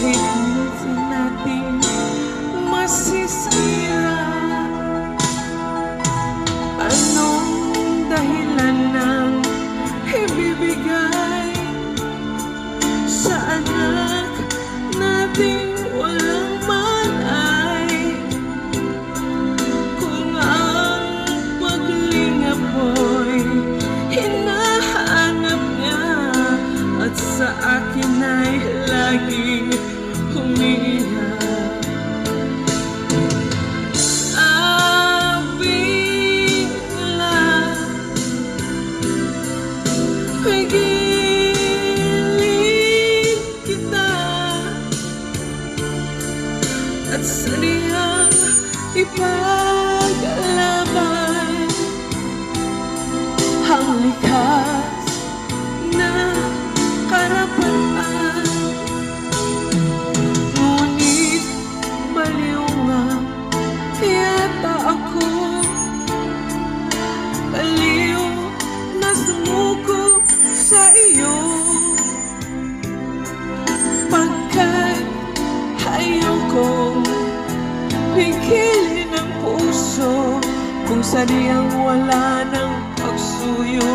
Kahit minsan natin masisira ay laging humihiyak Abigla Pagilid kita. At saniyang ipaglaban iyo. Pagkat ayokong pigilin ang puso Kung sadyang wala ng pagsuyo